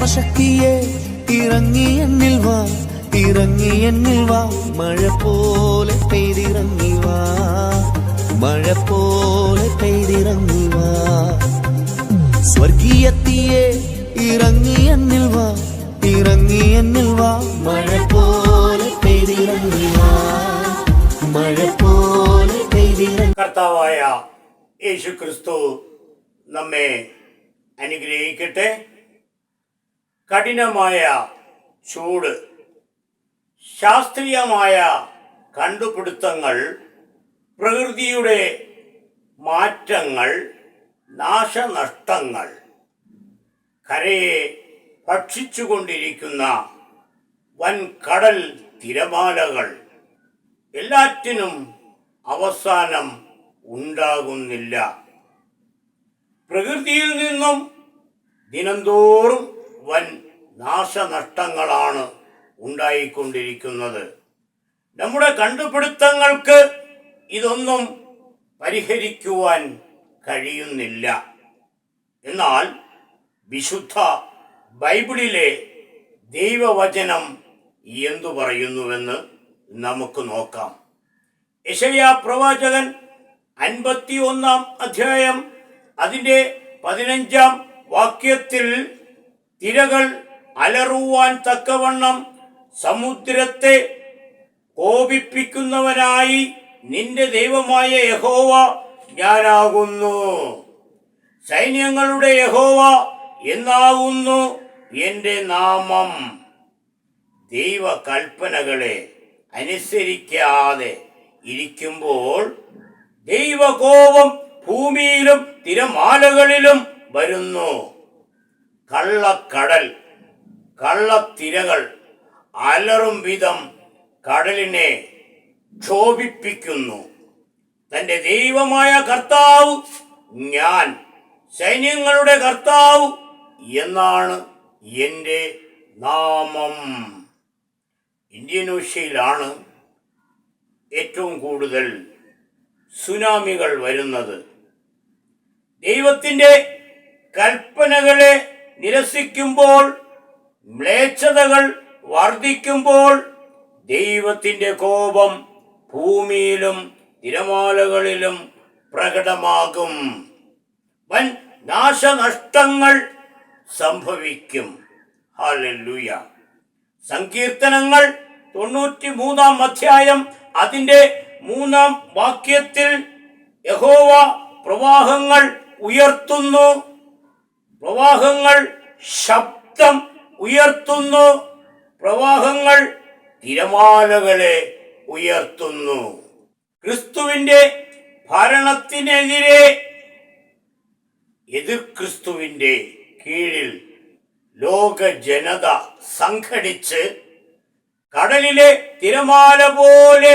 ആത്മശക്തിയെ ഇറങ്ങി എന്നിൽ വാ ഇറങ്ങി എന്നിൽ വാ. മഴ പോലെ പെയ്തിറങ്ങി വാ മഴ പോലെ പെയ്തിറങ്ങി വാ. സ്വർഗീയത്തിയെ ഇറങ്ങി എന്നിൽ വാ ഇറങ്ങി എന്നിൽ വാ. മഴ പോലെ പെയ്തിറങ്ങി വാ മഴ പോലെ പെയ്തിറങ്ങി കർത്താവായ യേശു ക്രിസ്തു നമ്മെ അനുഗ്രഹിക്കട്ടെ. കഠിനമായ ചൂട് ശാസ്ത്രീയമായ കണ്ടുപിടുത്തങ്ങൾ പ്രകൃതിയുടെ മാറ്റങ്ങൾ നാശനഷ്ടങ്ങൾ കരയെ ഭക്ഷിച്ചുകൊണ്ടിരിക്കുന്ന വൻ കടൽ തിരമാലകൾ എല്ലാറ്റിനും അവസാനം ഉണ്ടാകുന്നില്ല. പ്രകൃതിയിൽ നിന്നും ദിനംതോറും വൻ നാശനഷ്ടങ്ങളാണ് ഉണ്ടായിക്കൊണ്ടിരിക്കുന്നത്. നമ്മുടെ കണ്ടുപിടുത്തങ്ങൾക്ക് ഇതൊന്നും പരിഹരിക്കുവാൻ കഴിയുന്നില്ല. എന്നാൽ വിശുദ്ധ ബൈബിളിലെ ദൈവവചനം എന്തു പറയുന്നുവെന്ന് നമുക്ക് നോക്കാം. യശയ പ്രവാചകൻ അൻപത്തി ഒന്നാം അധ്യായം അതിന്റെ പതിനഞ്ചാം വാക്യത്തിൽ തിരകൾ അലറുവാൻ തക്കവണ്ണം സമുദ്രത്തെ കോപിപ്പിക്കുന്നവനായി നിന്റെ ദൈവമായ യഹോവ ഞാനാകുന്നു. സൈന്യങ്ങളുടെ യഹോവ എന്നാകുന്നു എന്റെ നാമം. ദൈവകൽപ്പനകളെ അനുസരിക്കാതെ ഇരിക്കുമ്പോൾ ദൈവകോപം ഭൂമിയിലും തിരമാലകളിലും വരുന്നു. കള്ളക്കടൽ കള്ളത്തിരകൾ അലറും വിധം കടലിനെ ക്ഷോഭിപ്പിക്കുന്നു. തന്റെ ദൈവമായ കർത്താവ് ഞാൻ സൈന്യങ്ങളുടെ കർത്താവ് എന്നാണ് എന്റെ നാമം. ഇന്ത്യൻ ഓഷ്യയിലാണ് ഏറ്റവും കൂടുതൽ സുനാമികൾ വരുന്നത്. ദൈവത്തിന്റെ കൽപ്പനകളെ നിരസിക്കുമ്പോൾ മ്ലേച്ഛതകൾ വർദ്ധിക്കുമ്പോൾ ദൈവത്തിന്റെ കോപം ഭൂമിയിലും തിരമാലകളിലും പ്രകടമാകും. വൻ നാശനഷ്ടങ്ങൾ സംഭവിക്കും. ഹാലൂയ സങ്കീർത്തനങ്ങൾ തൊണ്ണൂറ്റി മൂന്നാം അധ്യായം അതിന്റെ മൂന്നാം വാക്യത്തിൽ യഹോവ പ്രവാഹങ്ങൾ ഉയർത്തുന്നു. പ്രവാഹങ്ങൾ ശബ്ദം ഉയർത്തുന്നു. പ്രവാഹങ്ങൾ തിരമാലകളെ ഉയർത്തുന്നു. ക്രിസ്തുവിന്റെ ഭരണത്തിനെതിരെ എതിർ ക്രിസ്തുവിന്റെ കീഴിൽ ലോക ജനത സംഘടിച്ച് കടലിലെ തിരമാല പോലെ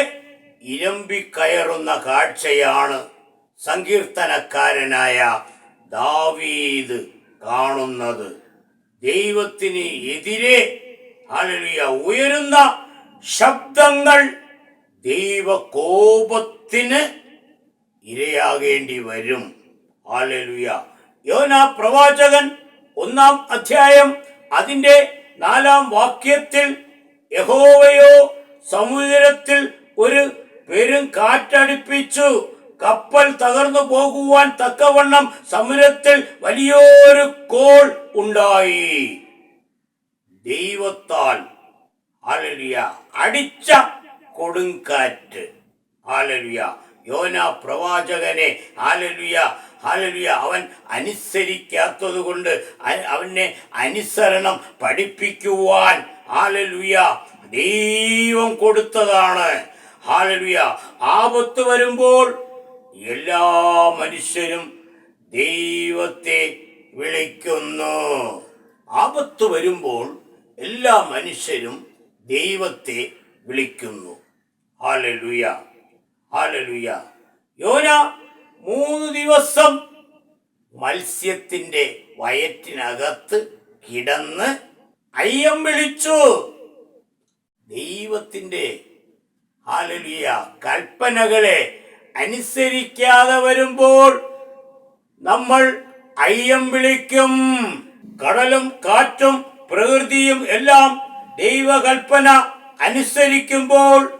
ഇരമ്പിക്കയറുന്ന കാഴ്ചയാണ് സങ്കീർത്തനക്കാരനായ ദാവീദ്. കാണുന്നത്. ദൈവത്തിന് എതിരെ ഹല്ലേലൂയ ഉയരുന്ന ശബ്ദങ്ങൾ ദൈവകോപത്തിന് ഇരയാകേണ്ടി വരും. അലലുയ യോന പ്രവാചകൻ ഒന്നാം അധ്യായം അതിന്റെ നാലാം വാക്യത്തിൽ യഹോവയോ സമുദ്രത്തിൽ ഒരു പെരും കാറ്റടിപ്പിച്ചു കപ്പൽ തകർന്നു പോകുവാൻ തക്കവണ്ണം സമുദ്രത്തിൽ വലിയൊരു കോൾ ഉണ്ടായി. ദൈവത്താൽ ആലലിയ അടിച്ച കൊടുങ്കാറ്റ്. ആലലിയ യോന പ്രവാചകനെ ആലലിയ ഹാലലുയ അവൻ അനുസരിക്കാത്തത് കൊണ്ട് അവനെ അനുസരണം പഠിപ്പിക്കുവാൻ ഹാലലുയ ദൈവം കൊടുത്തതാണ്. ഹാലലുയ ആപത്ത് വരുമ്പോൾ എല്ലാ മനുഷ്യരും ദൈവത്തെ വിളിക്കുന്നു. ആപത്ത് വരുമ്പോൾ എല്ലാ മനുഷ്യരും ദൈവത്തെ വിളിക്കുന്നു. ഹാലലുയ ഹാലലുയ യോന മൂന്ന് ദിവസം മത്സ്യത്തിന്റെ വയറ്റിനകത്ത് കിടന്ന് അയ്യം വിളിച്ചു. ദൈവത്തിന്റെ ഹാലലുയ കൽപ്പനകളെ അനുസരിക്കാതെ വരുമ്പോൾ നമ്മൾ അയ്യം വിളിക്കും. കടലും കാറ്റും പ്രകൃതിയും എല്ലാം ദൈവകൽപ്പന അനുസരിക്കുമ്പോൾ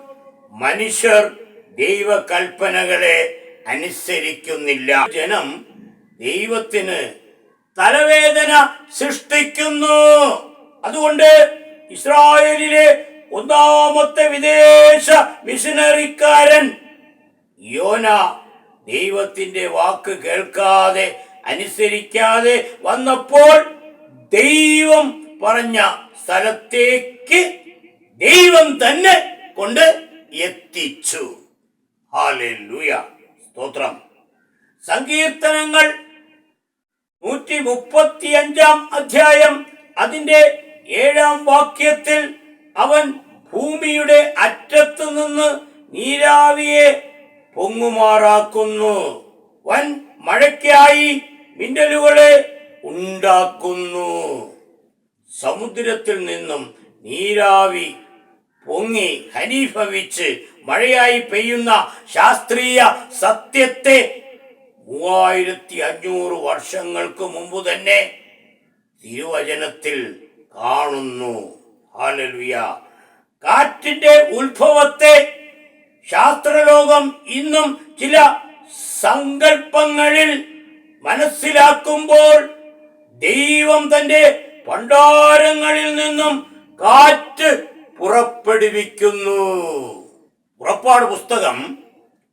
മനുഷ്യർ ദൈവകൽപ്പനകളെ അനുസരിക്കുന്നില്ല. ജനം ദൈവത്തിന് തലവേദന സൃഷ്ടിക്കുന്നു. അതുകൊണ്ട് ഇസ്രായേലിലെ ഒന്നാമത്തെ വിദേശ മിഷനറിക്കാരൻ യോന ദൈവത്തിന്റെ വാക്ക് കേൾക്കാതെ അനുസരിക്കാതെ വന്നപ്പോൾ ദൈവം പറഞ്ഞ സ്ഥലത്തേക്ക് ദൈവം തന്നെ കൊണ്ട് എത്തിച്ചു. സ്തോത്രം. സങ്കീർത്തനങ്ങൾ നൂറ്റി മുപ്പത്തി അഞ്ചാം അധ്യായം. അതിന്റെ ഏഴാം വാക്യത്തിൽ അവൻ ഭൂമിയുടെ അറ്റത്തു നിന്ന് നീരാവിയെ പൊങ്ങുമാറാക്കുന്നു. വൻ മഴയ്ക്കായി മിന്നലുകളെ ഉണ്ടാക്കുന്നു. സമുദ്രത്തിൽ നിന്നും നീരാവി പൊങ്ങി ഹനീഭവിച്ച് മഴയായി പെയ്യുന്ന ശാസ്ത്രീയ സത്യത്തെ മൂവായിരത്തി അഞ്ഞൂറ് വർഷങ്ങൾക്ക് മുമ്പ് തന്നെ തിരുവചനത്തിൽ കാണുന്നു. ഹാലലുയ കാറ്റിന്റെ ഉത്ഭവത്തെ ശാസ്ത്രലോകം ഇന്നും ചില സങ്കല്പങ്ങളിൽ മനസ്സിലാക്കുമ്പോൾ ദൈവം തന്റെ ഭണ്ഡാരങ്ങളിൽ നിന്നും കാറ്റ് പുറപ്പെടുവിക്കുന്നു. പുറപ്പാട് പുസ്തകം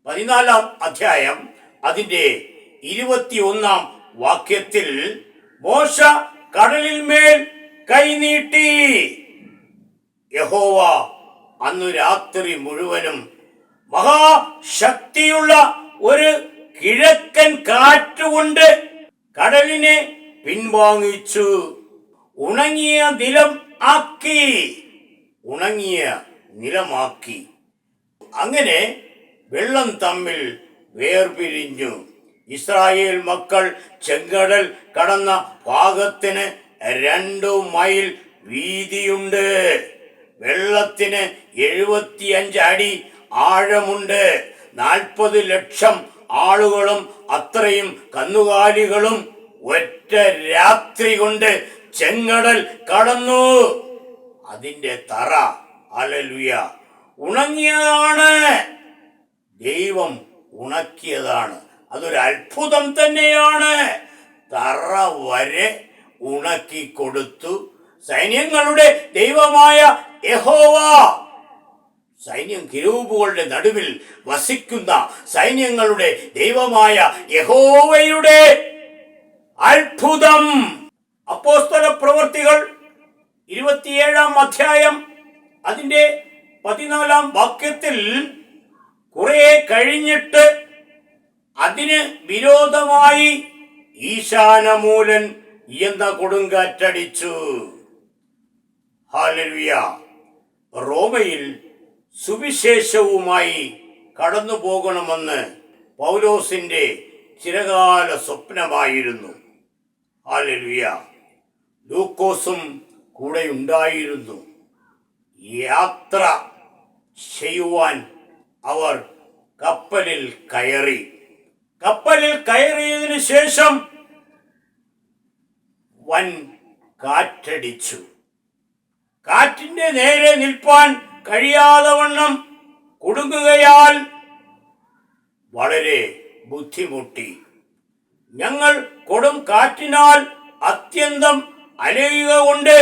പതിനാലാം അധ്യായം അതിന്റെ ഇരുപത്തിയൊന്നാം വാക്യത്തിൽ മോശ കടലിൽ മേൽ കൈനീട്ടി യഹോവ അന്നു രാത്രി മുഴുവനും മഹാശക്തിയുള്ള ഒരു കിഴക്കൻ കാറ്റുകൊണ്ട് കടലിനെ പിൻവാങ്ങിച്ചു. ഉണങ്ങിയ നിലം ആക്കി. ഉണങ്ങിയ നിലമാക്കി. അങ്ങനെ വെള്ളം തമ്മിൽ വേർപിരിഞ്ഞു. ഇസ്രായേൽ മക്കൾ ചെങ്കടൽ കടന്ന ഭാഗത്തിന് രണ്ടു മൈൽ വീതിയുണ്ട്. വെള്ളത്തിന് എഴുപത്തിയഞ്ച് അടി ആഴമുണ്ട്. നാൽപ്പത് ലക്ഷം ആളുകളും അത്രയും കന്നുകാലികളും ഒറ്റ രാത്രി കൊണ്ട് ചെങ്കടൽ കടന്നു. അതിന്റെ തറ അലലുയ ഉണങ്ങിയതാണ്. ദൈവം ഉണക്കിയതാണ്. അതൊരു അത്ഭുതം തന്നെയാണ്. തറ വരെ ഉണക്കി കൊടുത്തു സൈന്യങ്ങളുടെ ദൈവമായ യഹോവ. സൈന്യം കിരൂപുകളുടെ നടുവിൽ വസിക്കുന്ന സൈന്യങ്ങളുടെ ദൈവമായ യഹോവയുടെ അത്ഭുതം. അപ്പോസ്തല പ്രവർത്തികൾ ഇരുപത്തിയേഴാം അധ്യായം അതിന്റെ പതിനാലാം വാക്യത്തിൽ കുറെ കഴിഞ്ഞിട്ട് അതിന് വിരോധമായി ഈശാനമൂലൻ എന്ന കൊടുങ്കാറ്റടിച്ചു. ഹാലലുയ റോമയിൽ സുവിശേഷവുമായി കടന്നു പോകണമെന്ന് പൗലോസിന്റെ ചിരകാല സ്വപ്നമായിരുന്നു. ആലലുയ ലൂക്കോസും കൂടെ ഉണ്ടായിരുന്നു യാത്ര ചെയ്യുവാൻ അവർ കപ്പലിൽ കയറി. കപ്പലിൽ കയറിയതിനു ശേഷം വൻ കാറ്റടിച്ചു. കാറ്റിന്റെ നേരെ നിൽപ്പാൻ കഴിയാതെ വണ്ണം കുടുങ്ങുകയാൽ വളരെ ബുദ്ധിമുട്ടി. ഞങ്ങൾ കൊടും കാറ്റിനാൽ അത്യന്തം അലയുക കൊണ്ട്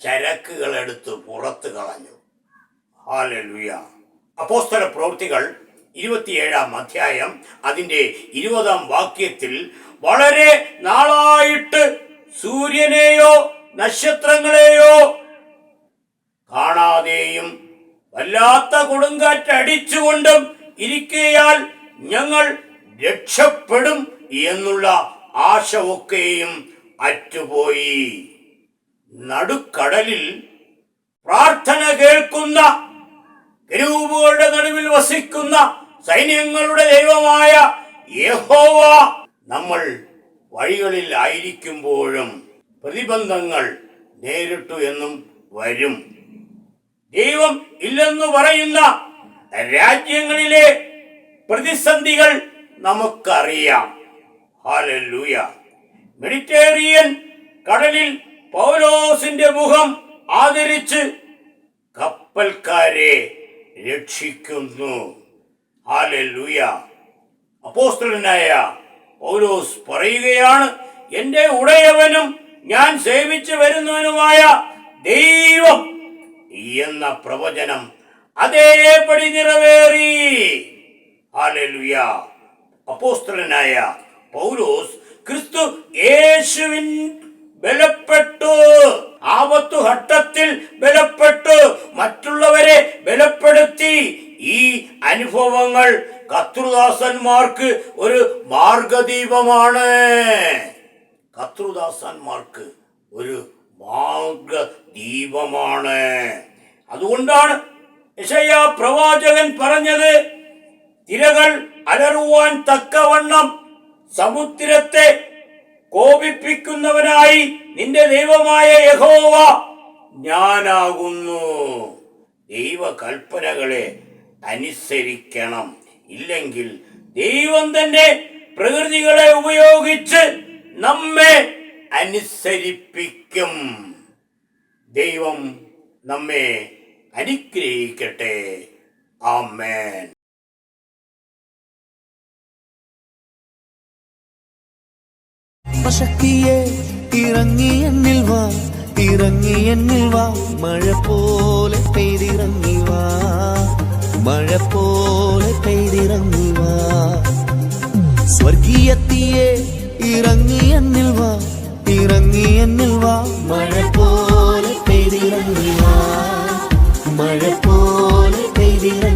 ചരക്കുകൾ എടുത്ത് പുറത്തു കളഞ്ഞു. ഹാലലുയ അപ്പോസ്തല പ്രവൃത്തികൾ ഇരുപത്തിയേഴാം അധ്യായം അതിന്റെ ഇരുപതാം വാക്യത്തിൽ വളരെ നാളായിട്ട് സൂര്യനെയോ നക്ഷത്രങ്ങളെയോ കാണാതെയും വല്ലാത്ത കൊടുങ്കാറ്റടിച്ചുകൊണ്ടും ഇരിക്കയാൽ ഞങ്ങൾ രക്ഷപ്പെടും എന്നുള്ള ആശ ഒക്കെയും അറ്റുപോയി. നടുക്കടലിൽ പ്രാർത്ഥന കേൾക്കുന്ന കരൂപുകളുടെ നടുവിൽ വസിക്കുന്ന സൈന്യങ്ങളുടെ ദൈവമായ യഹോവ നമ്മൾ വഴികളിൽ ആയിരിക്കുമ്പോഴും പ്രതിബന്ധങ്ങൾ നേരിട്ടു എന്നും വരും. ദൈവം ഇല്ലെന്ന് പറയുന്ന രാജ്യങ്ങളിലെ പ്രതിസന്ധികൾ നമുക്കറിയാം. ഹാലൂയ മെഡിറ്റേറിയൻ കടലിൽ പൗലോസിന്റെ മുഖം ആദരിച്ച് കപ്പൽക്കാരെ രക്ഷിക്കുന്നു. ഹാലൂയ അപ്പോസ്തലനായ പൗലോസ് പറയുകയാണ് എന്റെ ഉടയവനും ഞാൻ സേവിച്ചു വരുന്നവനുമായ ദൈവം എന്ന പ്രവചനം അതേപടി നിറവേറി. അപ്പോസ്തലനായ പൗലോസ് ക്രിസ്തു യേശുവിൻ ബലപ്പെട്ടു. ആപത്തു ഘട്ടത്തിൽ ബലപ്പെട്ടു. മറ്റുള്ളവരെ ബലപ്പെടുത്തി. ഈ അനുഭവങ്ങൾ കത്രുദാസന്മാർക്ക് ഒരു മാർഗദീപമാണ്. കത്രുദാസന്മാർക്ക് ഒരു മാർഗദീപമാണ് അതുകൊണ്ടാണ് പ്രവാചകൻ പറഞ്ഞത് തിരകൾ അലറുവാൻ തക്കവണ്ണം സമുദ്രത്തെ കോപിപ്പിക്കുന്നവനായി നിന്റെ ദൈവമായ യഹോവ ഞാനാകുന്നു. ദൈവകൽപ്പനകളെ അനുസരിക്കണം. ഇല്ലെങ്കിൽ ദൈവം തന്നെ പ്രകൃതികളെ ഉപയോഗിച്ച് നമ്മെ അനുസരിപ്പിക്കും. ദൈവം നമ്മെ അനുഗ്രഹിക്കട്ടെ. ആമേൻ. ശക്തിയെ ഇറങ്ങി എന്നിൽ വാ ഇറങ്ങി എന്നിൽ വാ. മഴ പോലെ പെയ്തിറങ്ങി വാ മഴ പോലെ പെയ്തിറങ്ങി വാ. സ്വർഗീയത്തിയെ ഇറങ്ങി എന്നിൽ വാ ഇറങ്ങി എന്നിൽ വാ. മഴ പോ இறங்கினார் மழை போல பெய்திறங்க